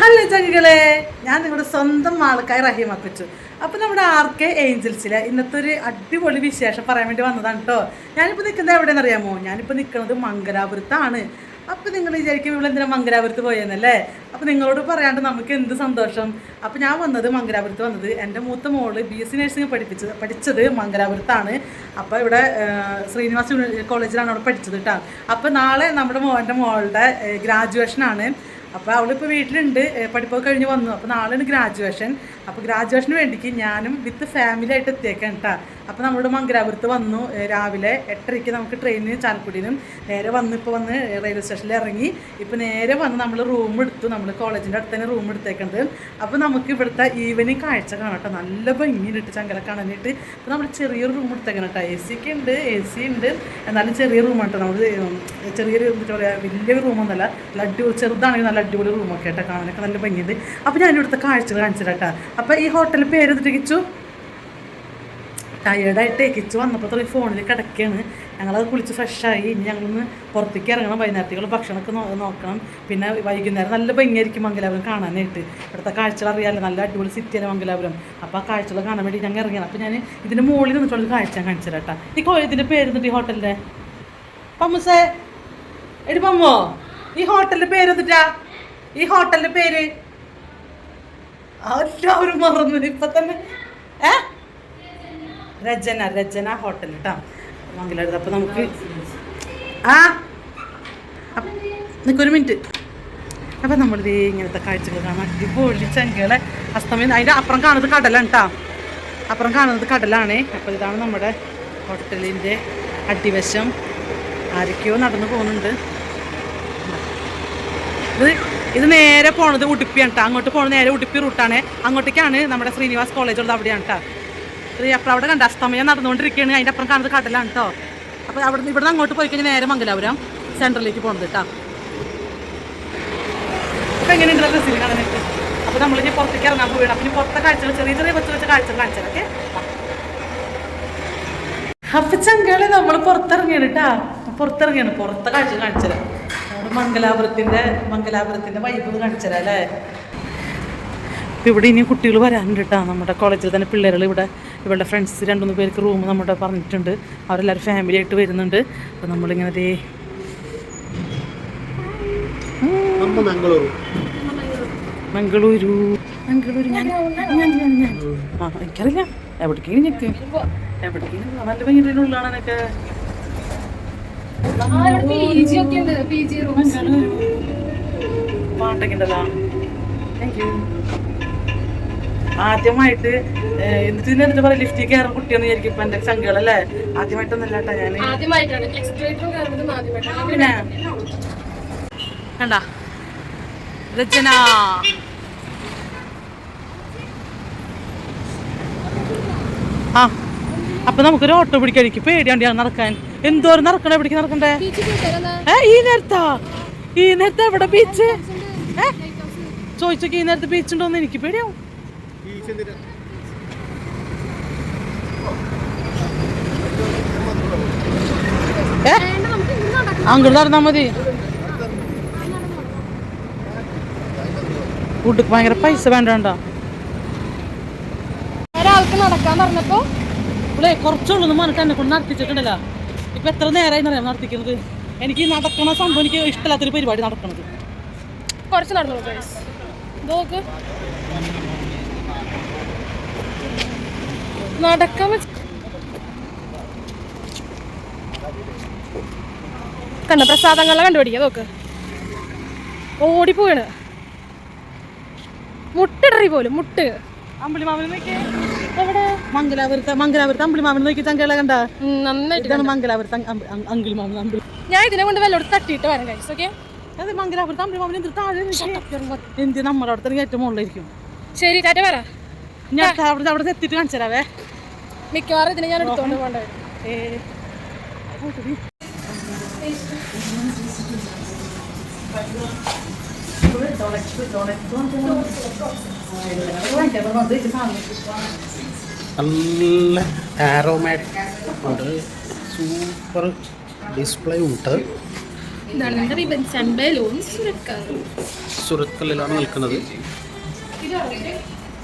Hello ചങ്കികളെ ഞാൻ നിങ്ങളുടെ സ്വന്തം ആൾക്കായി റഹീം അപ്പിച്ചു അപ്പോൾ നമ്മുടെ ആർ കെ ഏഞ്ചൽസിലെ ഇന്നത്തെ ഒരു അടിപൊളി വിശേഷം പറയാൻ വേണ്ടി വന്നതാണ് കേട്ടോ ഞാനിപ്പോൾ നിൽക്കുന്നത് എവിടെയെന്ന് അറിയാമോ? ഞാനിപ്പോൾ നിൽക്കുന്നത് മംഗലാപുരത്താണ്. അപ്പോൾ നിങ്ങൾ വിചാരിക്കും ഇവിടെ എന്തിനാ മംഗലാപുരത്ത് പോയെന്നല്ലേ? അപ്പോൾ നിങ്ങളോട് പറയാണ്ട് നമുക്ക് എന്ത് സന്തോഷം? അപ്പോൾ ഞാൻ വന്നത് മംഗലാപുരത്ത് വന്നത് എന്റെ മൂത്ത മോൾ ബി എസ് സി നഴ്സിംഗ് പഠിപ്പിച്ചത് പഠിച്ചത് മംഗലാപുരത്താണ്. അപ്പോൾ ഇവിടെ ശ്രീനിവാസ് കോളേജിലാണ് അവിടെ പഠിച്ചത് കേട്ടോ അപ്പോൾ നാളെ നമ്മുടെ മോന്റെ മോളുടെ ഗ്രാജുവേഷനാണ് അപ്പോൾ അവളിപ്പോൾ വീട്ടിലുണ്ട്. പഠിപ്പൊക്കെ കഴിഞ്ഞ് വന്നു. അപ്പോൾ നാളെയാണ് ഗ്രാജുവേഷൻ അപ്പോൾ ഗ്രാജുവേഷന് വേണ്ടിക്ക് ഞാനും വിത്ത് ഫാമിലി ആയിട്ട് എത്തിയേക്കാം കേട്ടോ അപ്പോൾ നമ്മുടെ മംഗലാപുരത്ത് വന്നു. രാവിലെ എട്ടരയ്ക്ക് നമുക്ക് ട്രെയിനിന് ചാലക്കുടിയിലും നേരെ വന്ന് ഇപ്പോൾ വന്ന് റെയിൽവേ സ്റ്റേഷനിൽ ഇറങ്ങി. ഇപ്പോൾ നേരെ വന്ന് നമ്മൾ റൂം എടുത്തു. നമ്മൾ കോളേജിന്റെ അടുത്ത് തന്നെ റൂം എടുത്തേക്കുന്നത് അപ്പോൾ നമുക്ക് ഇവിടുത്തെ ഈവനിങ് കാഴ്ച കാണാം കേട്ടോ. നല്ല ഭംഗിയിലിട്ട് ചങ്കല കാണാനായിട്ട്. അപ്പോൾ നമ്മൾ ചെറിയൊരു റൂം എടുത്തേക്കണം കേട്ടോ. എ സി ഒക്കെ ഉണ്ട് എ സി ഉണ്ട്. എന്നാലും ചെറിയ റൂമാണ് കേട്ടോ. നമ്മൾ ചെറിയൊരു എന്താ പറയുക വലിയൊരു റൂമൊന്നുമല്ല നല്ല അടിപൊളി ചെറുതാണെങ്കിൽ നല്ല അടിപൊളി റൂമൊക്കെ കേട്ടോ കാണാനൊക്കെ നല്ല ഭംഗിയുണ്ട്. അപ്പോൾ ഞാൻ ഇവിടുത്തെ കാഴ്ചകൾ കാണിച്ചിട്ടാ അപ്പോൾ ഈ ഹോട്ടലിൽ പേര് തിരിച്ചു ടയേർഡായിട്ട് കിച്ച് വന്നപ്പോൾ തുടങ്ങി ഫോണിൽ കിടക്കുകയാണ് ഞങ്ങളത് കുളിച്ച് ഫ്രഷായി ഇനി ഞങ്ങളൊന്ന് പുറത്തേക്ക് ഇറങ്ങണം. വൈകുന്നേരത്തേക്കുള്ള ഭക്ഷണമൊക്കെ നോക്കണം. പിന്നെ വൈകുന്നേരം നല്ല ഭംഗിയായിരിക്കും മംഗലാപുരം കാണാനായിട്ട്. ഇവിടുത്തെ കാഴ്ചകൾ അറിയാമല്ലോ നല്ല അടിപൊളി സിറ്റിയാണ് മംഗലാപുരം. അപ്പോൾ ആ കാഴ്ചകൾ കാണാൻ വേണ്ടി ഞങ്ങൾ ഇറങ്ങിയാണ് അപ്പോൾ ഞാൻ ഇതിന്റെ മുകളിൽ നിന്നിട്ടുള്ള കാഴ്ച കാണിച്ചു കേട്ടോ. ഈ കോ ഇതിന്റെ പേര് എന്നിട്ട് ഈ ഹോട്ടലിന്റെ പമ്മുസേ എടി പമ്മോ ഈ ഹോട്ടലിന്റെ പേര് എന്നിട്ടാ? ഈ ഹോട്ടലിന്റെ പേര്? എല്ലാവരും മറന്നു. ഇപ്പൊ തന്നെ. ഏ? രചന രചന ഹോട്ടൽ കേട്ടോ മംഗലടുത്ത് അപ്പോൾ നമുക്ക് ആ നിൽക്കൊരു മിനിറ്റ്. അപ്പോൾ ദേ ഇങ്ങനത്തെ കാഴ്ചകൾ കാണാം. അടിപൊളി ചങ്കകളെ അസ്തമയം. അതിന്റെ അപ്പുറം കാണുന്നത് കടലാണ് കേട്ടോ അപ്പുറം കാണുന്നത് കടലാണ്. അപ്പോൾ ഇതാണ് നമ്മുടെ ഹോട്ടലിന്റെ അടിവശം. ആരൊക്കെയോ നടന്നു പോകുന്നുണ്ട്. ഇത് ഇത് നേരെ പോണത് ഉടുപ്പിയാണ് കേട്ടോ അങ്ങോട്ട് പോണത് നേരെ ഉടുപ്പി റൂട്ടാണ്. അങ്ങോട്ടേക്കാണ് നമ്മുടെ ശ്രീനിവാസ് കോളേജ് ഉള്ളത് അവിടെയാണ് കേട്ടോ അപ്പോൾ അവിടെ കണ്ട അസ്തമയം നടന്നുകൊണ്ടിരിക്കുകയാണ്. അതിന്റെ അപ്പുറം കാണുന്നത് കടലാണ് കേട്ടോ അപ്പോൾ അവിടെ നിന്ന് ഇവിടുന്ന് അങ്ങോട്ട് പോയി കഴിഞ്ഞാൽ നേരെ മംഗലാപുരം സെൻട്രലിലേക്ക് പോകുന്നത് കേട്ടോ അപ്പോൾ എങ്ങനെയുണ്ട് ഡ്രസ്സിൽ കാണാനായിട്ട്? അപ്പോൾ നമ്മൾ ഇനി പുറത്തേക്ക് ഇറങ്ങാൻ പോവുകയാണ്. അപ്പം ഇനി പുറത്തെ കാഴ്ചകൾ ചെറിയ ചെറിയ കൊച്ചു കൊച്ചു കാഴ്ചകൾ കാണിച്ചത് ഓക്കെ? അപ്പൊ ചങ്കളെ നമ്മൾ പുറത്തിറങ്ങിയാണ് കേട്ടാ പുറത്തിറങ്ങിയാണ് പുറത്തെ കാഴ്ച കാണിച്ചത് നമ്മുടെ മംഗലാപുരത്തിന്റെ മംഗലാപുരത്തിന്റെ വൈബ് കാണിച്ചത് അല്ലേ? ഇവിടെ ഇനി കുട്ടികൾ വരാനുണ്ട് കേട്ടോ നമ്മുടെ കോളേജിൽ തന്നെ പിള്ളേരുകൾ ഇവിടെ ഇവളുടെ ഫ്രണ്ട്സ് രണ്ടു മൂന്ന് പേർക്ക് റൂം നമ്മുടെ പറഞ്ഞിട്ടുണ്ട്. അവരെല്ലാവരും ഫാമിലി ആയിട്ട് വരുന്നുണ്ട്. അപ്പോൾ നമ്മളിങ്ങനെ ഒരു മംഗളൂരു. മംഗളൂരു. ഞാൻ ഞാൻ ഞാൻ ഞാൻ. ആ എനിക്കറിയില്ല. എവിടേക്കാണ് ഞെക്ക്. എവിടേക്കാണ് നല്ല പാട്ടൊക്കെ ഉണ്ടല്ലോ. താങ്ക് യു ആദ്യമായിട്ട് എന്നിട്ട് എന്നിട്ട് പറയാം ലിഫ്റ്റിൽ കയറുന്ന കുട്ടിയെന്ന് വിചാരിക്കും ഇപ്പൊ എന്റെ സംഖ്യകളല്ലേ? ആദ്യമായിട്ടൊന്നല്ല കേട്ടോ ആദ്യമായിട്ടാണ്. പിന്നെ? കണ്ട? രചന. ആ അപ്പൊ നമുക്കൊരു ഓട്ടോ പിടിക്കാൻ പേടിയാണ് പേടിയാണ്ടിയാണ് നടക്കാൻ. എന്തോരം നടക്കണേ പിടിക്ക് നടക്കണ്ടേ? ഏ ഈ നേരത്താ? ഈ നേരത്തെ എവിടെ ബീച്ച് ഏ? ചോദിച്ചൊക്കെ ഈ നേരത്തെ ബീച്ച് ഉണ്ടോന്ന് എനിക്ക് പേടിയാവും ഏ വേണ്ട നമുക്ക് ഇന്ന് നടക്കാം അങ്ങോട്ട് മതി. ഫുഡ്ക്ക് ഭയങ്കര പൈസ വേണ്ട വേണ്ട. ഒരാൾക്ക് നടക്കാൻ പറഞ്ഞപ്പോ ഇവിടെ കുറച്ചുള്ളൂ മനക്ക് എന്നെ കൊണ്ട് നടത്തിച്ചിട്ടുണ്ടല്ലോ. ഇപ്പൊ എത്ര നേരമായി അറിയാം നടത്തിക്കുന്നത്? എനിക്ക് നടക്കണ സംഭവം എനിക്ക് ഇഷ്ടമില്ലാത്തൊരു പരിപാടി നടക്കണത്. കുറച്ച് നടന്നു നോക്ക്. നടക്കാൻ കണ്ട പ്രസാദങ്ങളെ കണ്ടുപിടിക്കുക നോക്ക്. ഓടിപ്പോവാണ്. മുട്ടിടറി പോലും മുട്ട്. അമ്പിളിമാമന് നോക്കിയേ. എവിടെ? മംഗലാപുരത്ത് മംഗലാപുരത്ത് അമ്പിളിമാമന് നോക്കി കണ്ട? നന്നായിട്ട് മംഗലാപുരത്ത് അമ്പിളി. ഞാൻ ഇതിനെ കൊണ്ട് വല്ലോട് തട്ടിയിട്ട് വരാം കഴിച്ചു ഓക്കെ അതെ മംഗലാപുരത്ത് അമ്പിളിമാമൻ എന്ത് താഴെ എന്ത് നമ്മുടെ ഏറ്റവും മുകളിലായിരിക്കും. ശരി ടാറ്റ വരാം. ഞാൻ അവിടെ അവിടെ എത്തിയിട്ട് കാണിച്ചു തരാവേ മിക്കവാറും ഇതിനെ ഞാൻ എടുത്തോണ്ട് പോകേണ്ട? നല്ല ആരോമാറ്റിക് ഉണ്ട്. സൂപ്പർ ഡിസ്പ്ലേ ഉണ്ട്.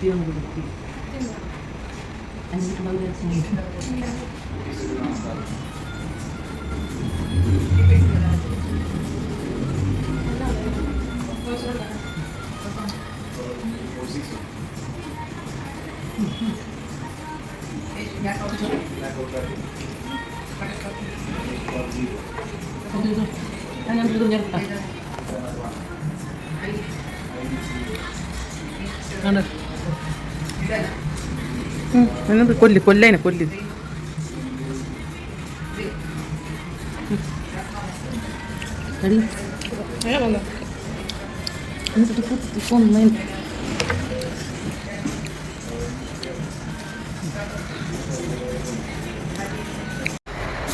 ആൻഡ് ബലൂൺസ് സുരക്കാർ സുരത്കല്ലിലാണ് നിൽക്കുന്നത് ഡോണറ്റ്സ് ആണോ എനിക്കാണ് ഓർമ്മത്തില്ലേ ഫോട്ടോ എടുക്കണം എന്നത് കൊല്ല് കൊല്ലേനെ കൊല്ല്. അങ്ങനെ വന്നു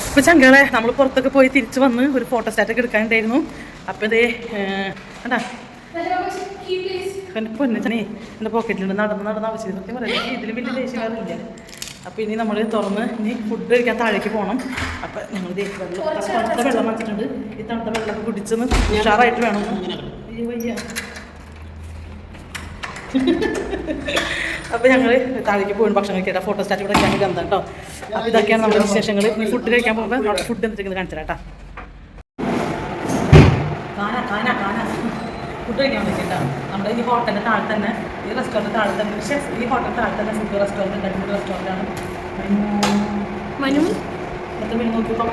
ഇപ്പൊ ചങ്കളെ നമ്മൾ പുറത്തൊക്കെ പോയി തിരിച്ചു വന്ന് ഒരു ഫോട്ടോ സ്റ്റാറ്റൊക്കെ എടുക്കാനുണ്ടായിരുന്നു അപ്പോൾ ഇതേ കണ്ടാ? എന്റെ പൊന്നെ എന്റെ പോക്കറ്റിലുണ്ട് നടന്ന് നടന്ന് ആവശ്യം സത്യം പറയാം. ഇതിൽ വലിയ ദേഷ്യക്കാരില്ല അപ്പോൾ ഇനി നമ്മൾ തുറന്ന് ഇനി ഫുഡ് കഴിക്കാൻ താഴേക്ക് പോകണം അപ്പം ഞങ്ങൾ വെള്ളം തണുത്ത വെള്ളം വന്നിട്ടുണ്ട് ഈ തണുത്ത വെള്ളം കുടിച്ചെന്ന് ഉഷാറായിട്ട് വേണം. അപ്പം അപ്പോൾ ഞങ്ങൾ താഴേക്ക് പോയി ഭക്ഷണം കഴിക്കാം. ഫോട്ടോ സ്റ്റാറ്റ് കൂടെ ഞങ്ങൾ കേട്ടോ. അപ്പോൾ ഇതൊക്കെയാണ് നമ്മുടെ വിശേഷങ്ങൾ ഇനി ഫുഡ് കഴിക്കാൻ പോകുമ്പോൾ നമ്മുടെ ഫുഡ് കാണാ കാണാ കാന ഫുഡ് കഴിക്കാൻ നമ്മുടെ ഈ ഹോട്ടലിന്റെ താഴെ തന്നെ ഈ റെസ്റ്റോറന്റ് താഴെ തന്നെ പക്ഷേ ഈ ഹോട്ടലിന്റെ താഴെ തന്നെ ഫുഡ് റെസ്റ്റോറന്റ് അടിപൊളി റെസ്റ്റോറന്റാണ് മനു. മറ്റേ മെനു നോക്കിയപ്പോൾ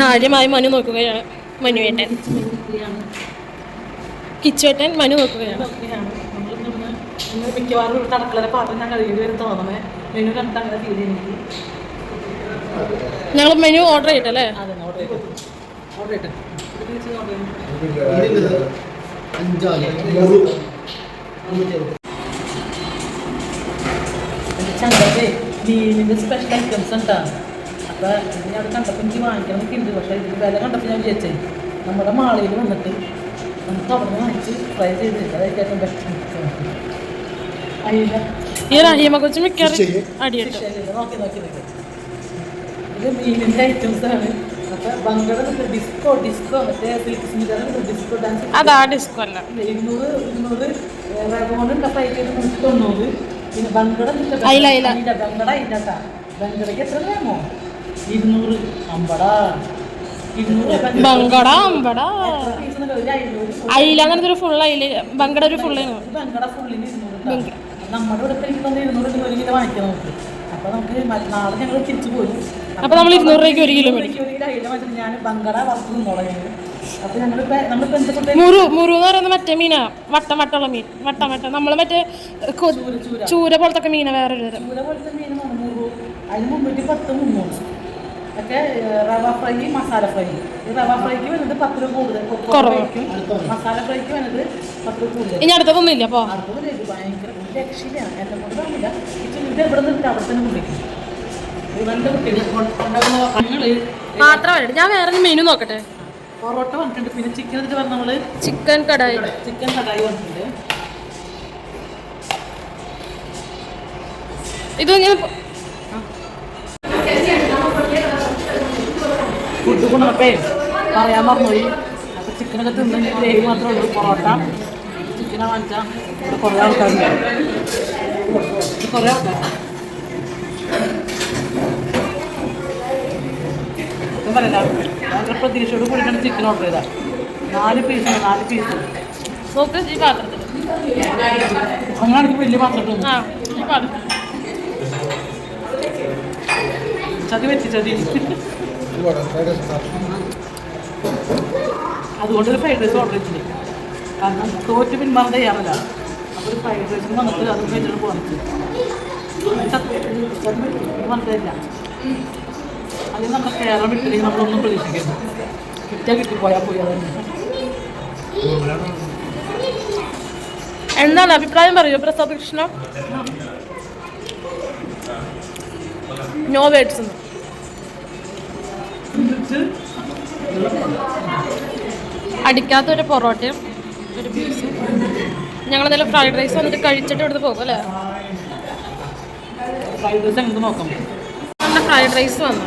കാര്യമായി മനു നോക്കുകയാണ് മനു മനുവേട്ടൻ. കിച്ചുവേട്ടൻ മനു നോക്കുകയാണ്. മിക്കവാറും ഇവിടുത്തെ അടുക്കളയിലെ പാത്രം ഞാൻ കഴുകേണ്ടി വരും തോന്നണേ. മെനു കണ്ടിട്ട് അങ്ങനെ ഫീൽ ഞങ്ങൾ മെനു ഓർഡർ ചെയ്തിട്ടല്ലേ? അതെ ഓർഡർ ചെയ്തു. ഓർഡർ ചെയ്തിട്ട് ചെയ്തു അഞ്ചാൽ ചങ്കത്തെ മീനിന്റെ സ്പെഷ്യൽ ഐറ്റംസ് ഉണ്ടാ അപ്പോൾ ഇത് ഞാൻ അവിടെ കണ്ടപ്പോൾ എനിക്ക് വാങ്ങിക്കണം എന്നൊക്കെ ഉണ്ട് പക്ഷേ ഇതിന് വില കണ്ടപ്പോൾ ഞാൻ വിചാരിച്ചേ നമ്മുടെ മാളയിൽ വന്നിട്ട് നമുക്ക് അവിടെ നിന്ന് വാങ്ങിച്ച് ഫ്രൈ ചെയ്തിട്ട് അതായിരിക്കും ബെസ്റ്റ് അയില ഈ റഹീമ കൊച്ചു മിക്കവാറും ഫിഷ് നോക്കി നോക്കി നോക്കി ഇത് മീനിന്റെ ഐറ്റംസ് ആണ് അപ്പോൾ ബംഗള ഡിസ്കോ ഡിസ്കോ മറ്റേ സിൽക്ക് സ്മിതയുടെ ഡിസ്കോ ഡാൻസ് അതാ ഡിസ്കോ അല്ല ഇരുന്നൂറ് ഇരുന്നൂറ് നൂറ്റി തൊണ്ണൂറ് പിന്നെ ഇല്ലാട്ടാ എത്ര ഇരുന്നൂറ് അമ്പട. അമ്പട. അയില അങ്ങനത്തെ ഒരു ഫുൾ അയില. ബങ്കട ഒരു ഫുള്ളിന്. നമ്മുടെ ഇവിടെ ഇപ്പം എനിക്ക് തന്നെ ഇരുന്നൂറ് ഇരുന്നൂറ് കിലോ വാങ്ങിക്കാം നമുക്ക്. അപ്പൊ നമുക്ക് മ- നാളെ ഞങ്ങൾ തിരിച്ചു പോയി അപ്പൊ നമ്മൾ ഇരുന്നൂറ് രൂപയ്ക്ക് ഒരു കിലോ മേടിക്കും ഒരു കിലോ അയില വാങ്ങിച്ചിട്ട് ഞാൻ ബങ്കട വറുത്ത് നിന്നോളാം ഞങ്ങൾ അപ്പൊ ഞങ്ങളിപ്പോ നമ്മളിപ്പോ എന്ത് ഫുഡ് മുറു മുറു എന്ന് പറയുന്നത് മറ്റേ മീനാ. വട്ടം വട്ടമുള്ള മീൻ. വട്ടം വട്ടം. നമ്മൾ മറ്റേ കൊ- ചൂര പോലത്തെ മീന വേറെ വേറൊരു തരം ചൂര പോലത്തെ മീൻ മുന്നൂറ് അതിന് മുന്നൂറ്റി പത്ത് മുന്നൂറ്. ഒക്കെ ഏഹ്, റവ ഫ്രൈ മസാല ഫ്രൈ. ഈ റവ ഫ്രൈക്ക് വരുന്നത് പത്ത് രൂപ കൂടുതൽ. കൊക്കോ കുറവ്. ഫ്രൈക്കും മസാല ഫ്രൈക്ക് വരുന്നത് പത്ത് രൂപ കൂടുതൽ. ഇനി അടുത്തതൊന്നും ഇല്ല അപ്പോ ഇത് ഭയങ്കര ഒരു രക്ഷയിലാണ് എന്നെ കൊണ്ട് പറഞ്ഞില്ല ഈ എവിടെ നിന്നിട്ട് അവിടെ തന്നെ കുടിക്കും ഇവന്റെ കുട്ടികൾ ഞങ്ങൾ മാത്രമല്ല ഞാൻ വേറെ മെനു നോക്കട്ടെ? പൊറോട്ട വന്നിട്ടുണ്ട്. പിന്നെ ചിക്കൻ എന്നിട്ട് പറഞ്ഞ നമ്മൾ ചിക്കൻ കടായി. ചിക്കൻ കടായി. വന്നിട്ടുണ്ട്. ഇത് ഞാൻ ഫുഡ് കൊണ്ടപ്പേ പറയാൻ മറന്നുപോയി. അപ്പൊ ചിക്കനൊക്കെ തിന്നിട്ട് ഗ്രേവി മാത്രമേ ഉള്ളൂ. പൊറോട്ട ചിക്കനെ വാങ്ങിച്ചാൽ കുറേ ആൾക്കാരുണ്ട്. കുറേ ആൾക്കാർ ചിക്കൻ പറയില്ല. ഭയങ്കര പ്രതീക്ഷയോട് കൂടിയിട്ടാണ് ചിക്കൻ ഓർഡർ ചെയ്താൽ നാല് പീസ് നാല് പീസ് നോക്ക് ഈ പാത്രത്തിൽ അങ്ങനെയാണെങ്കിൽ വലിയ പാത്രത്തിൽ ചതി വെച്ച് ചതി. അതുകൊണ്ടൊരു ഫ്രൈഡ് റൈസ് ഓർഡർ ചെയ്തില്ലേ കാരണം തോറ്റ് പിന്മാറാൻ തയ്യാറല്ല. അപ്പോൾ ഒരു ഫ്രൈഡ് റൈസിന് വന്നിട്ട് അതും വെച്ചിട്ട് പോകുന്നത് മനസ്സിലായില്ല വിട്ടില്ലെങ്കിൽ നമ്മളൊന്നും പ്രതീക്ഷിക്കരുത്. കിട്ടിയാൽ പോയി എന്താണ് അഭിപ്രായം പറയൂ പ്രസാദ് കൃഷ്ണ? നോ വേർഡ്സ് അടിക്കാത്ത ഒരു പൊറോട്ടയും ഒരു ബീഫും. ഞങ്ങൾ നല്ല ഫ്രൈഡ് റൈസ് വന്നിട്ട് കഴിച്ചിട്ട് ഇവിടുന്ന് പോകും അല്ലേ? ഫ്രൈഡ് റൈസ് നോക്കാം? നമ്മുടെ ഫ്രൈഡ് റൈസ് വന്നു.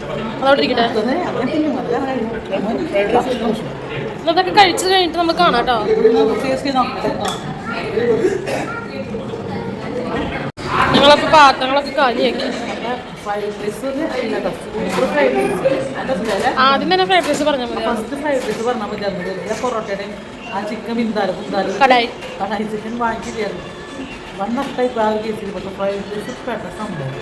ഫ്രൈഡ് കഴിച്ചു കഴിഞ്ഞിട്ട് നമുക്ക് കാണാം കേട്ടോ ഞങ്ങളപ്പോൾ പാത്രങ്ങളൊക്കെ കാലിയാക്കി. ആദ്യം തന്നെ ഫ്രൈഡ് റൈസ് പറഞ്ഞാൽ മതി ഫ്രൈഡ് റൈസ് പറഞ്ഞാൽ മതി പൊറോട്ടയുടെയും ആ chicken കുന്താലും kadai. Kadai chicken one type ആ കേസിൽ പക്ഷേ ഫ്രൈഡ് റൈസ് പെട്ട സംഭവം.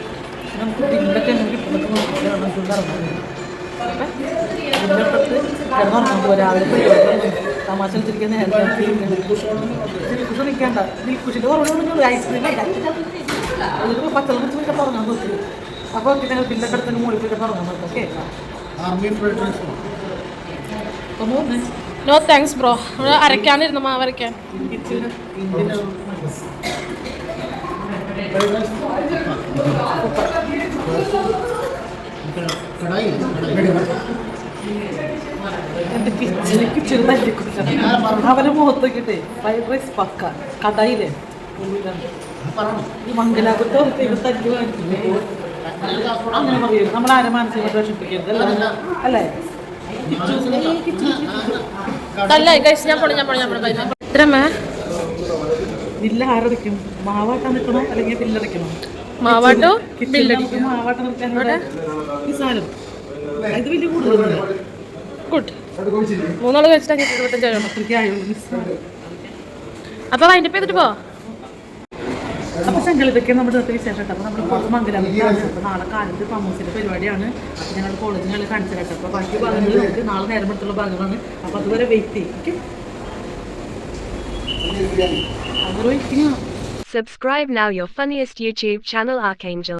നമുക്ക് എങ്ങനെ കിട്ടുന്നൊക്കെ നോക്കിയിട്ട് നമുക്ക് ഇറങ്ങുന്നത് ബില്ലൊക്കെ കിടന്നുറങ്ങാൻ പോലെ രാവിലെ പരിപാടി തമാശ വെച്ചിരിക്കുന്ന നേരത്തെ ദിൽക്കുഷ് നിൽക്കേണ്ട ദിൽക്കുഷിന്റെ കുറവുള്ള ഐസ്ക്രീം അതിൽ പച്ചളം വെച്ച് നിൽക്കാൻ തുടങ്ങാൻ നോക്കി അപ്പോൾ ഞങ്ങൾ ബില്ലൊക്കെ എടുത്തതിന് മുകളിൽ പോയി തുടങ്ങാൻ നോക്കാം വന്നേ നോ താങ്ക്സ് ബ്രോ നമ്മൾ അരയ്ക്കാനിരുന്നു മാവ് അരയ്ക്കാൻ. കിച്ചന് ഇന്ത്യൻ ചെറുതായിട്ട് അവരെ മുഖത്തേക്കിട്ടെ ഫ്രൈഡ് റൈസ് പക്ക കടയിലെ മംഗലാപുരത്തോ തല്ലി അങ്ങനെ പറയരുത് നമ്മൾ ആരെ മാനസികമായിട്ട് വിഷമിപ്പിക്കരുത് അല്ലേ? ഇല്ല ആരടിക്കും മാവാട്ടാൻ നിൽക്കണോ? അല്ലെങ്കിൽ ബില്ലടിക്കണോ മാവാട്ടോ ഗുഡ് മൂന്നാൾ കഴിച്ചിട്ട് അഞ്ഞൂറ്റി അപ്പോൾ വൈൻഡപ്പ് ചെയ്തിട്ട് പോ. അപ്പൊ സങ്കല്പിക്കാൻ നമ്മുടെ ഇന്നത്തെ വിശേഷം കേട്ടോ. അപ്പോൾ നമ്മൾ പുറത്ത് മംഗലാപുരത്താണ് നാളെ കാലത്ത് പമ്മൂസിന്റെ പരിപാടിയാണ്. അപ്പൊ ഞങ്ങൾ കോളേജിൽ കാണിച്ചു കേട്ടോ. അപ്പൊ ബാക്കി ഭാഗങ്ങൾ നമുക്ക് നാളെ നേരം എടുത്തുള്ള ഭാഗമാണ് അപ്പൊ അതുവരെ വെയിറ്റ് ചെയ്യും. അതുവരെ waiting Subscribe now your funniest YouTube channel Archangel.